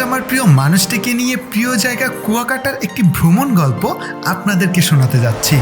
আমার প্রিয় মানুষটিকে নিয়ে প্রিয় জায়গা কুয়াকাটার একটি ভ্রমণ গল্প আপনাদেরকে শোনাতে যাচ্ছি।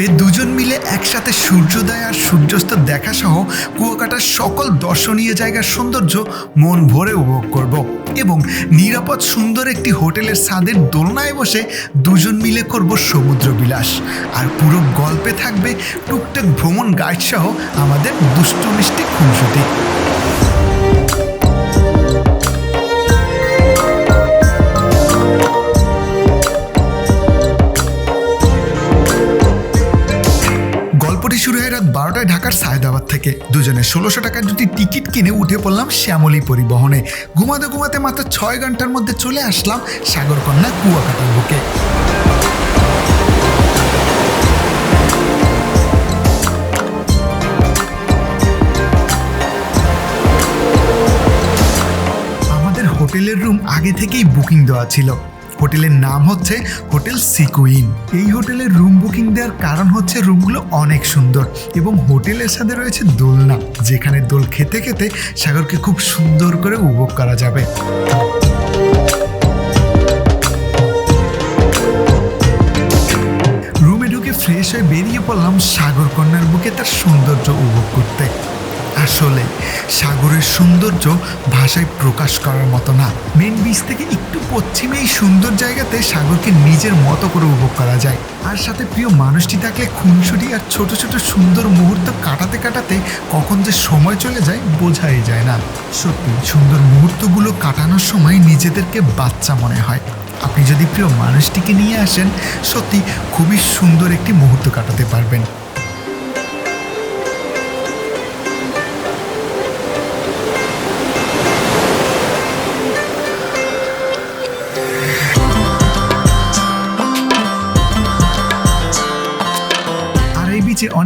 গল্পে দুজন মিলে একসাথে সূর্যোদয় আর সূর্যাস্ত দেখা সহ কুয়াকাটার সকল দর্শনীয় জায়গার সৌন্দর্য মন ভরে উপভোগ করব এবং নিরাপদ সুন্দর একটি হোটেলের ছাদের দোলনায় বসে দুজন মিলে করব সমুদ্র বিলাস আর পুরো গল্পে থাকবে টুকটাক ভ্রমণ গাইড সহ আমাদের দুষ্ট মিষ্টি খুনসুটি। রাত বারোটায় ঢাকার সায়দাবাদ থেকে। দুজনে ষোলোশো টাকার দুটি টিকিট কিনে উঠে পড়লাম শ্যামলী পরিবহনে। ঘুমাতে ঘুমাতে মাত্র ছয় ঘণ্টার মধ্যে চলে আসলাম সাগরকন্যা কুয়াকাটার বুকে। হোটেলের রুম আগে থেকেই বুকিং দেওয়া ছিল। হোটেলের নাম হচ্ছে হোটেল সিকুইন। এই হোটেলের রুম বুকিং দেওয়ার কারণ হচ্ছে রুমগুলো অনেক সুন্দর এবং হোটেলের সাথে রয়েছে দোলনা, যেখানে দোল খেতে খেতে সাগরকে খুব সুন্দর করে উপভোগ করা যাবে। রুমে ঢুকে ফ্রেশ হয়ে বেরিয়ে পড়লাম সাগর কন্যার বুকে তার সৌন্দর্য উপভোগ করতে। আসলে সাগরের সৌন্দর্য ভাষায় প্রকাশ করার মতো না। মেন বিচ থেকে একটু পশ্চিমে এই সুন্দর জায়গাতে সাগরকে নিজের মতো করে উপভোগ করা যায়। আর সাথে প্রিয় মানুষটি থাকলে খুনসুটি আর ছোট ছোট সুন্দর মুহূর্ত কাটাতে কাটাতে কখন যে সময় চলে যায় বোঝাই যায় না। সত্যি, সুন্দর মুহূর্তগুলো কাটানোর সময় নিজেদেরকে বাচ্চা মনে হয়। আপনি যদি প্রিয় মানুষটিকে নিয়ে আসেন, সত্যি খুবই সুন্দর একটি মুহূর্ত কাটাতে পারবেন।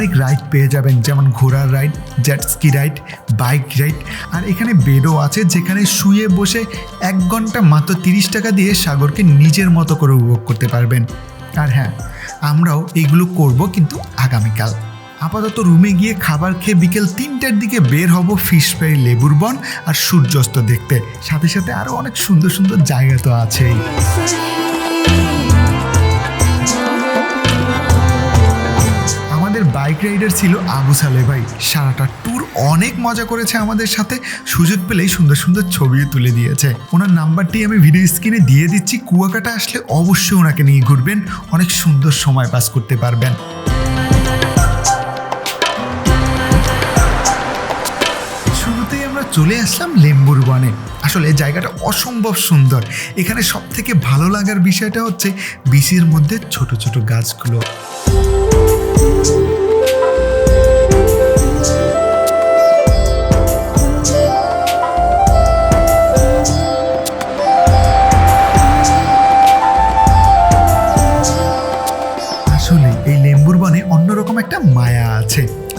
অনেক রাইড পেয়ে যাবেন, যেমন ঘোড়ার ride jet ski ride bike ride আর এখানে বেডও আছে যেখানে শুয়ে বসে এক ঘণ্টা মাত্র তিরিশ টাকা দিয়ে সাগরকে নিজের মতো করে উপভোগ করতে পারবেন। আর হ্যাঁ আমরাও এইগুলো করব কিন্তু আগামীকাল। আপাতত রুমে গিয়ে খাবার খেয়ে বিকেল তিনটার দিকে বের হব ফিশ ফ্রাই লেবুর বন আর সূর্যাস্ত দেখতে। সাথে সাথে আরও অনেক সুন্দর সুন্দর জায়গা তো আছেই। বাইক রাইডার ছিল আবু সালে ভাই। সারাটা ট্যুর অনেক মজা করেছে আমাদের সাথে। সুযোগ পেলেই সুন্দর সুন্দর ছবিও তুলে দিয়েছে। ওনার নাম্বারটি আমি ভিডিও স্ক্রিনে দিয়ে দিচ্ছি। কুয়াকাটা আসলে অবশ্যই ওনাকে নিয়ে ঘুরবেন। অনেক সুন্দর সময় পাস করতে পারবেন। চলে আসলাম লেম্বুর বনে আসলে জায়গাটা অসম্ভব সুন্দর। এখানে সব থেকে ভালো লাগার বিষয়টা হচ্ছে, বিচির মধ্যে ছোট ছোট গাছগুলো।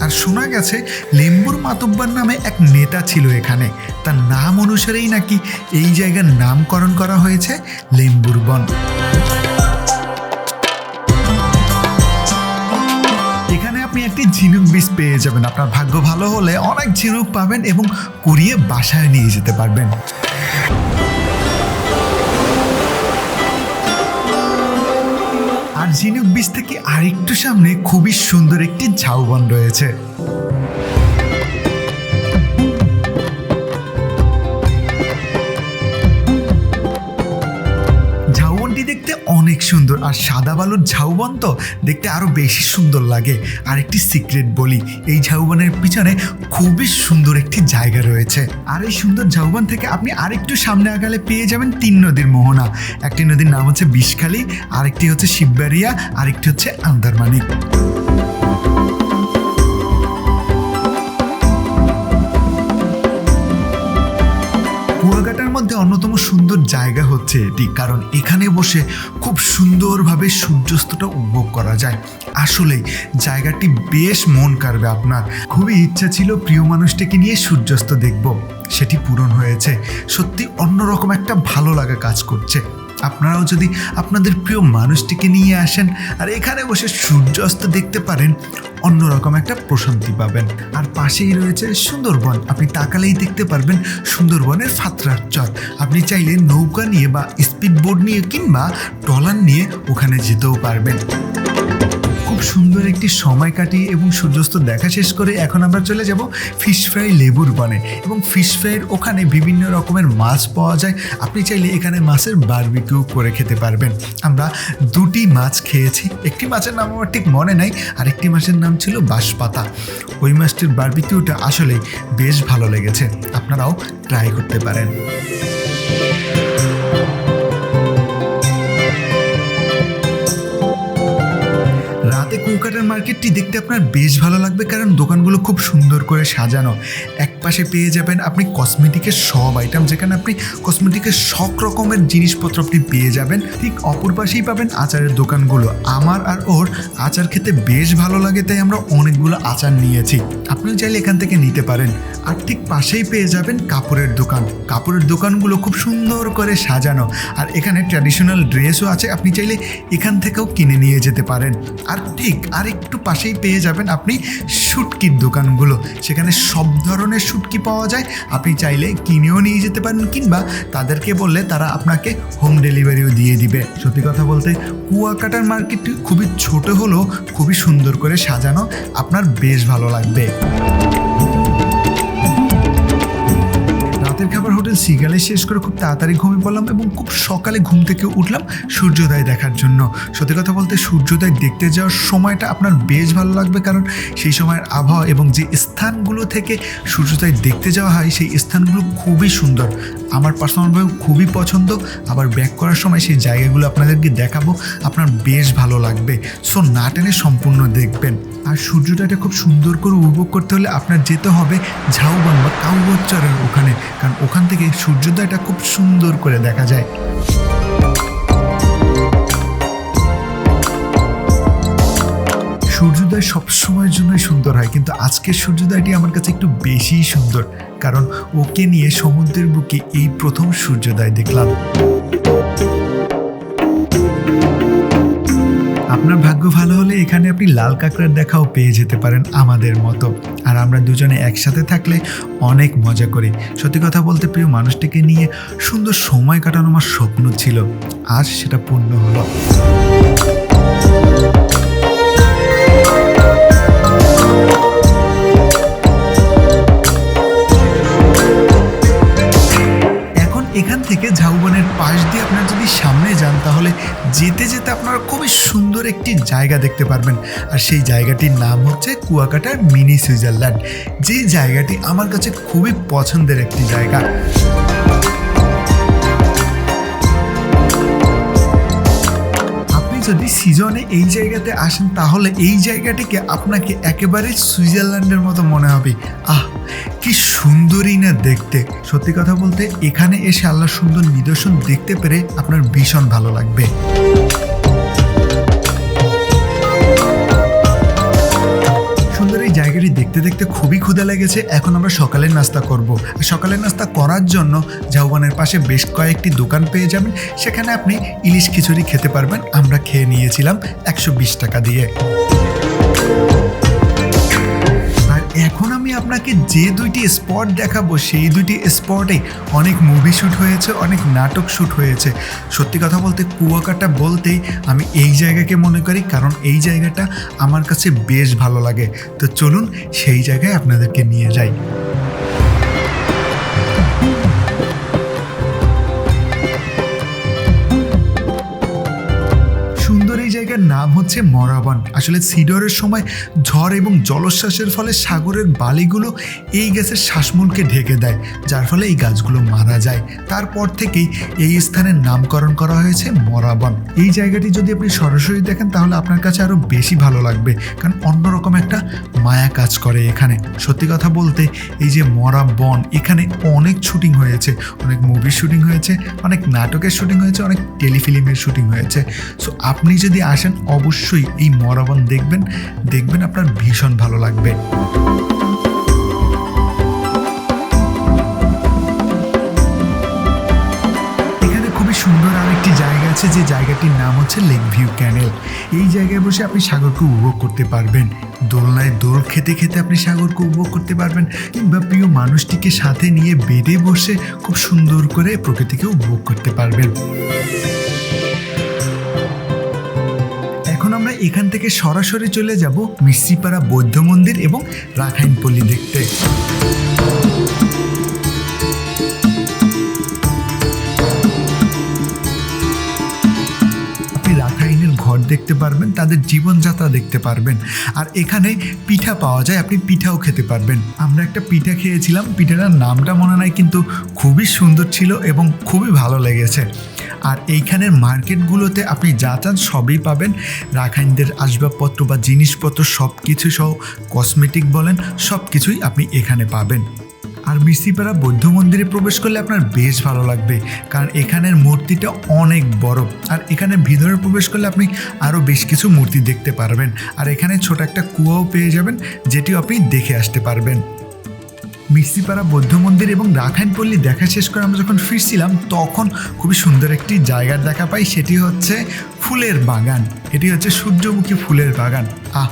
আর শোনা গেছে লেম্বুর মাতব্বার নামে এক নেতা ছিল এখানে। তার নাম অনুসারেই নাকি এই জায়গার নামকরণ করা হয়েছে লেম্বুর বন। এখানে আপনি একটি ঝিনুক বীজ পেয়ে যাবেন। আপনার ভাগ্য ভালো হলে অনেক ঝিনুক পাবেন এবং কুড়িয়ে বাসায় নিয়ে যেতে পারবেন। ঝিনুক বীজ থেকে আরেকটু সামনে খুবই সুন্দর একটি ঝাউবন রয়েছে। অনেক সুন্দর। আর সাদা বালুর ঝাউবন তো দেখতে আরও বেশি সুন্দর লাগে। আর একটি সিক্রেট বলি, এই ঝাউবনের পিছনে খুবই সুন্দর একটি জায়গা রয়েছে। আর এই সুন্দর ঝাউবন থেকে আপনি আরেকটু সামনে আগালে পেয়ে যাবেন তিন নদীর মোহনা। একটি নদীর নাম হচ্ছে বিষখালী, আরেকটি হচ্ছে শিববাড়িয়া, আরেকটি হচ্ছে আন্দারমানিক। মধ্যে অন্যতম সুন্দর জায়গা হচ্ছে এটি, কারণ এখানে বসে খুব সুন্দরভাবে সূর্যাস্তটা উপভোগ করা যায়। আসলেই জায়গাটি বেশ মন কাড়বে আপনার। খুবই ইচ্ছা ছিল প্রিয় মানুষটিকে নিয়ে সূর্যাস্ত দেখব। সেটি পূরণ হয়েছে। সত্যি অন্যরকম একটা ভালো লাগা কাজ করছে। আপনারাও যদি আপনাদের প্রিয় মানুষটিকে নিয়ে আসেন আর এখানে বসে সূর্যাস্ত দেখতে পারেন, অন্যরকম একটা প্রশান্তি পাবেন। আর পাশেই রয়েছে সুন্দরবন। আপনি তাকালেই দেখতে পারবেন সুন্দরবনের ফাতরার চর। আপনি চাইলে নৌকা নিয়ে বা স্পিড বোর্ড নিয়ে কিংবা টলার নিয়ে ওখানে যেতেও পারবেন। খুব সুন্দর একটি সময় কাটিয়ে এবং সূর্যাস্ত দেখা শেষ করে এখন আমরা চলে যাব ফিশ ফ্রাই লেবুর বনে। এবং ফিশ ফ্রাইয়ের ওখানে বিভিন্ন রকমের মাছ পাওয়া যায়। আপনি চাইলে এখানে মাছের বারবিকিউ করে খেতে পারবেন। আমরা দুটি মাছ খেয়েছি। একটি মাছের নাম আমার ঠিক মনে নাই আর একটি মাছের নাম ছিল বাঁশপাতা। ওই মাছটির বারবিকিউটা আসলে বেশ ভালো লেগেছে। আপনারাও ট্রাই করতে পারেন। কৌকাটার মার্কেটটি দেখতে আপনার বেশ ভালো লাগবে কারণ দোকানগুলো খুব সুন্দর করে সাজানো। এক পাশে পেয়ে যাবেন আপনি কসমেটিকের সব আইটেম যেখানে আপনি কসমেটিকের সব রকমের জিনিসপত্র আপনি পেয়ে যাবেন। ঠিক অপর পাশেই পাবেন আচারের দোকানগুলো। আমার আর ওর আচার খেতে বেশ ভালো লাগে, তাই আমরা অনেকগুলো আচার নিয়েছি। আপনিও চাইলে এখান থেকে নিতে পারেন। আর ঠিক পাশেই পেয়ে যাবেন কাপড়ের দোকান। কাপড়ের দোকানগুলো খুব সুন্দর করে সাজানো। আর এখানে ট্র্যাডিশনাল ড্রেসও আছে, আপনি চাইলে এখান থেকেও কিনে নিয়ে যেতে পারেন। আর ঠিক আর একটু পাশেই পেয়ে যাবেন আপনি শুটকির দোকানগুলো। সেখানে সব ধরনের শুটকি পাওয়া যায়। আপনি চাইলে কিনেও নিয়ে যেতে পারেন কিংবা তাদেরকে বললে তারা আপনাকে হোম ডেলিভারিও দিয়ে দিবে। সত্যি কথা বলতে, কুয়াকাটার মার্কেটটি খুবই ছোট হলেও খুবই সুন্দর করে সাজানো। আপনার বেশ ভালো লাগবে। রাতের খাবার হোটেল সিগালে শেষ করে খুব তাড়াতাড়ি ঘুমিয়ে পড়লাম এবং খুব সকালে ঘুম থেকে উঠলাম সূর্যোদয় দেখার জন্য। সত্যি কথা বলতে সূর্যোদয় দেখতে যাওয়ার সময়টা আপনার বেশ ভালো লাগবে কারণ সেই সময়ের আবহাওয়া এবং যে স্থানগুলো থেকে সূর্যোদয় দেখতে যাওয়া হয় সেই স্থানগুলো খুবই সুন্দর। আমার পার্সোনালভাবে খুবই পছন্দ। আবার ব্যাক করার সময় সেই জায়গাগুলো আপনাদেরকে দেখাবো। আপনার বেশ ভালো লাগবে। সো না টেনে সম্পূর্ণ দেখবেন। আর সূর্যোদয়টা খুব সুন্দর করে উপভোগ করতে হলে আপনার যেতে হবে ঝাউবান বা কাউবচ্চরের ওখানে। কারণ ওখান থেকে সূর্যোদয়টা খুব সুন্দর করে দেখা যায়। সূর্যোদয় সবসময়ের জন্যই সুন্দর হয়, কিন্তু আজকের সূর্যোদয়টি আমার কাছে একটু বেশিই সুন্দর, কারণ ওকে নিয়ে সমুদ্রের বুকে এই প্রথম সূর্যোদয় দেখলাম। আপনার ভাগ্য ভালো হলে এখানে আপনি লাল কাঁকড়ার দেখাও পেয়ে যেতে পারেন আমাদের মতো। আর আমরা দুজনে একসাথে থাকলে অনেক মজা করি। সত্যি কথা বলতে প্রিয় মানুষটিকে নিয়ে সুন্দর সময় কাটানো আমার স্বপ্ন ছিল। আজ সেটা পূর্ণ হলো। এখন এখান থেকে ঝাউবনের পাশ দিয়ে আপনার যদি সামনে যান, তাহলে যেতে যেতে আপনারা খুবই সুন্দর একটি জায়গা দেখতে পারবেন। আর সেই জায়গাটির নাম হচ্ছে কুয়াকাটার মিনি সুইজারল্যান্ড। যে জায়গাটি আমার কাছে খুবই পছন্দের একটি জায়গা। যদি সিজনে এই জায়গাতে আসেন, তাহলে এই জায়গাটিকে আপনাকে একেবারে সুইজারল্যান্ডের মতো মনে হবে। আহ, কি সুন্দরই না দেখতে। সত্যি কথা বলতে, এখানে এসে আল্লাহ সুন্দর নিদর্শন দেখতে পেরে আপনার ভীষণ ভালো লাগবে। জায়গাটি দেখতে দেখতে খুবই ক্ষুদে লেগেছে। এখন আমরা সকালের নাস্তা করব। সকালের নাস্তা করার জন্য ঝাউবানের পাশে বেশ কয়েকটি দোকান পেয়ে যাবেন। সেখানে আপনি ইলিশ খিচুড়ি খেতে পারবেন। আমরা খেয়ে নিয়েছিলাম একশো বিশ টাকা দিয়ে। এখন আমি আপনাকে যে দুইটি স্পট দেখাবো, সেই দুইটি স্পটে অনেক মুভি শ্যুট হয়েছে, অনেক নাটক শ্যুট হয়েছে। সত্যি কথা বলতে কুয়াকাটা বলতেই আমি এই জায়গাকে মনে করি, কারণ এই জায়গাটা আমার কাছে বেশ ভালো লাগে। তো চলুন সেই জায়গায় আপনাদেরকে নিয়ে যাই। নাম হচ্ছে মরাবন আসলে সিডরের সময় ঝড় এবং জলোচ্ছ্বাসের ফলে সাগরের বালিগুলো এই গ্যাসের শ্বাসমূলকে ঢেকে দেয়, যার ফলে এই গাছগুলো মারা যায়। তারপর থেকেই এই স্থানের নামকরণ করা হয়েছে মরাবন এই জায়গাটি যদি আপনি সরাসরি দেখেন, তাহলে আপনার কাছে আরও বেশি ভালো লাগবে, কারণ অন্যরকম একটা মায়া কাজ করে এখানে। সত্যি কথা বলতে, এই যে মরা বন এখানে অনেক শুটিং হয়েছে। অনেক মুভির শুটিং হয়েছে, অনেক নাটকের শুটিং হয়েছে, অনেক টেলিফিল্মের শুটিং হয়েছে। সো আপনি যদি আসেন অবশ্যই এই মরাবন দেখবেন দেখবেন আপনার ভীষণ ভালো লাগবে। সুন্দর আরেকটি জায়গা আছে, যে জায়গাটির নাম হচ্ছে লেক ভিউ ক্যানেল এই জায়গায় বসে আপনি সাগরকে উপভোগ করতে পারবেন। দোলনায় দোল খেতে খেতে আপনি সাগরকে উপভোগ করতে পারবেন, কিংবা প্রিয় মানুষটিকে সাথে নিয়ে বেঁধে বসে খুব সুন্দর করে প্রকৃতিকে উপভোগ করতে পারবেন। এখন থেকে সরাসরি চলে যাব মিশ্রিপাড়া বৌদ্ধ মন্দির এবং রাখাইনপল্লী দেখতে। দেখতে পারবেন, তাদের জীবনযাত্রা দেখতে পারবেন। আর এখানে পিঠা পাওয়া যায়, আপনি পিঠাও খেতে পারবেন। আমরা একটা পিঠা খেয়েছিলাম, পিঠাটার নামটা মনে নাই, কিন্তু খুবই সুন্দর ছিল এবং খুবই ভালো লেগেছে। আর এইখানের মার্কেটগুলোতে আপনি যা চান সবই পাবেন। রাখাইনদের আসবাবপত্র বা জিনিসপত্র সব কিছু সহ, কসমেটিক বলেন সব কিছুই আপনি এখানে পাবেন। আর মিস্তিপাড়া বৌদ্ধ মন্দিরে প্রবেশ করলে আপনার বেশ ভালো লাগবে, কারণ এখানের মূর্তিটা অনেক বড়। আর এখানে ভিতরে প্রবেশ করলে আপনি আরও বেশ কিছু মূর্তি দেখতে পারবেন। আর এখানে ছোট একটা কুয়াও পেয়ে যাবেন, যেটিও আপনি দেখে আসতে পারবেন। মিস্ত্রিপাড়া বৌদ্ধ মন্দির এবং রাখাইনপল্লী দেখা শেষ করে আমরা যখন ফিরছিলাম, তখন খুবই সুন্দর একটি জায়গার দেখা পাই, সেটি হচ্ছে ফুলের বাগান। এটি হচ্ছে সূর্যমুখী ফুলের বাগান। আহ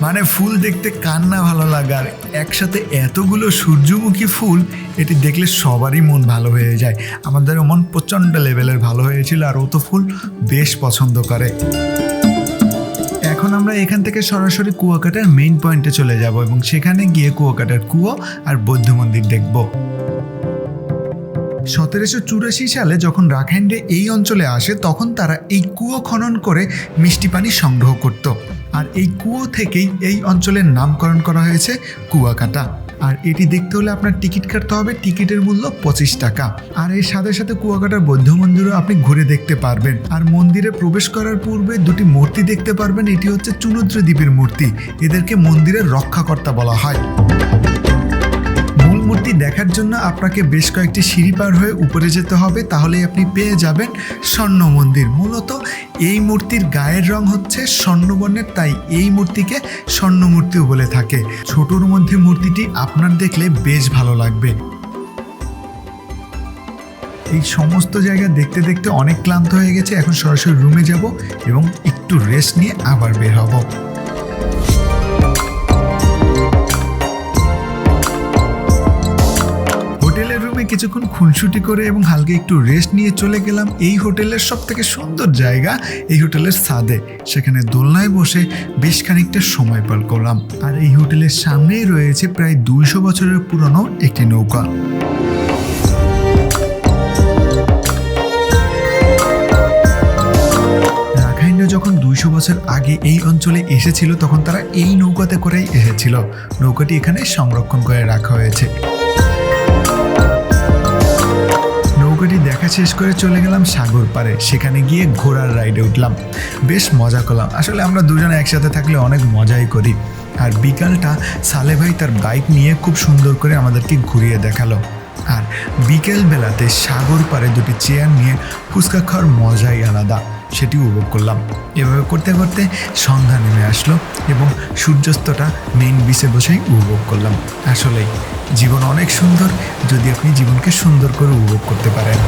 মানে ফুল দেখতে কান্না ভালো লাগার একসাথে এতগুলো সূর্যমুখী ফুল, এটি দেখলে সবারই মন ভালো হয়ে যায়। আমাদেরও মন প্রচণ্ড লেভেলের ভালো হয়েছিল, আর ও তো ফুল বেশ পছন্দ করে। এখন আমরা এখান থেকে সরাসরি কুয়াকাটার মেইন পয়েন্টে চলে যাব এবং সেখানে গিয়ে কুয়াকাটার কুয়ো আর বৌদ্ধ মন্দির দেখব। সতেরোশো চুরাশি সালে যখন রাখাইনরা এই অঞ্চলে আসে, তখন তারা এই কুয়ো খনন করে মিষ্টি পানি সংগ্রহ করত। আর এই কুয়ো থেকেই এই অঞ্চলের নামকরণ করা হয়েছে কুয়াকাটা। আর এটি দেখতে হলে আপনার টিকিট কাটতে হবে, টিকিটের মূল্য পঁচিশ টাকা। আর এর সাথে সাথে কুয়াকাটার বৌদ্ধ মন্দিরও আপনি ঘুরে দেখতে পারবেন। আর মন্দিরে প্রবেশ করার পূর্বে দুটি মূর্তি দেখতে পারবেন, এটি হচ্ছে চুনুদ্র দ্বীপের মূর্তি। এদেরকে মন্দিরের রক্ষাকর্তা বলা হয়। মূর্তি দেখার জন্য আপনাকে বেশ কয়েকটি সিঁড়ি পার হয়ে উপরে যেতে হবে, তাহলেই আপনি পেয়ে যাবেন স্বর্ণ মন্দির। মূলত এই মূর্তির গায়ের রং হচ্ছে স্বর্ণবর্ণের, তাই এই মূর্তিকে স্বর্ণ মূর্তিও বলে থাকে। ছোটোর মধ্যে মূর্তিটি আপনার দেখলে বেশ ভালো লাগবে। এই সমস্ত জায়গা দেখতে দেখতে অনেক ক্লান্ত হয়ে গেছে, এখন সরাসরি রুমে যাব এবং একটু রেস্ট নিয়ে আবার বের হব। হোটেলের রুমে কিছুক্ষণ খুনসুটি করে এবং হালকা একটু রেস্ট নিয়ে চলে গেলাম। এই হোটেলের সব থেকে সুন্দর জায়গা, এই হোটেলের ছাদে। সেখানে দোলনায় বসে বেশ খানিকটা সময় পার করলাম। আর এই হোটেলের সামনেই রয়েছে প্রায় দুইশো বছরের পুরনো একটি নৌকা। যখন দুইশো বছর আগে এই অঞ্চলে এসেছিল, তখন তারা এই নৌকাতে করেই এসেছিল। নৌকাটি এখানে সংরক্ষণ করে রাখা হয়েছে। নৌকাটি দেখা শেষ করে চলে গেলাম সাগর পাড়ে। সেখানে গিয়ে ঘোড়ার রাইডে উঠলাম। বেশ মজা করলাম। আসলে আমরা দুজনে একসাথে থাকলে অনেক মজাই করি। আর বিকালটা সালে ভাই তার বাইক নিয়ে খুব সুন্দর করে আমাদেরকে ঘুরিয়ে দেখাল। আর বিকেল বেলাতে সাগর পাড়ে দুটি চেয়ার নিয়ে ফুচকা খাওয়ার মজাই আলাদা। সেটি উপভোগ করলাম। এভাবে করতে করতে সন্ধ্যা নেমে আসলো এবং সূর্যাস্তটা মেইন বিচে বসেই উপভোগ করলাম। আসলেই জীবন অনেক সুন্দর, যদি আপনি জীবনকে সুন্দর করে উপভোগ করতে পারেন।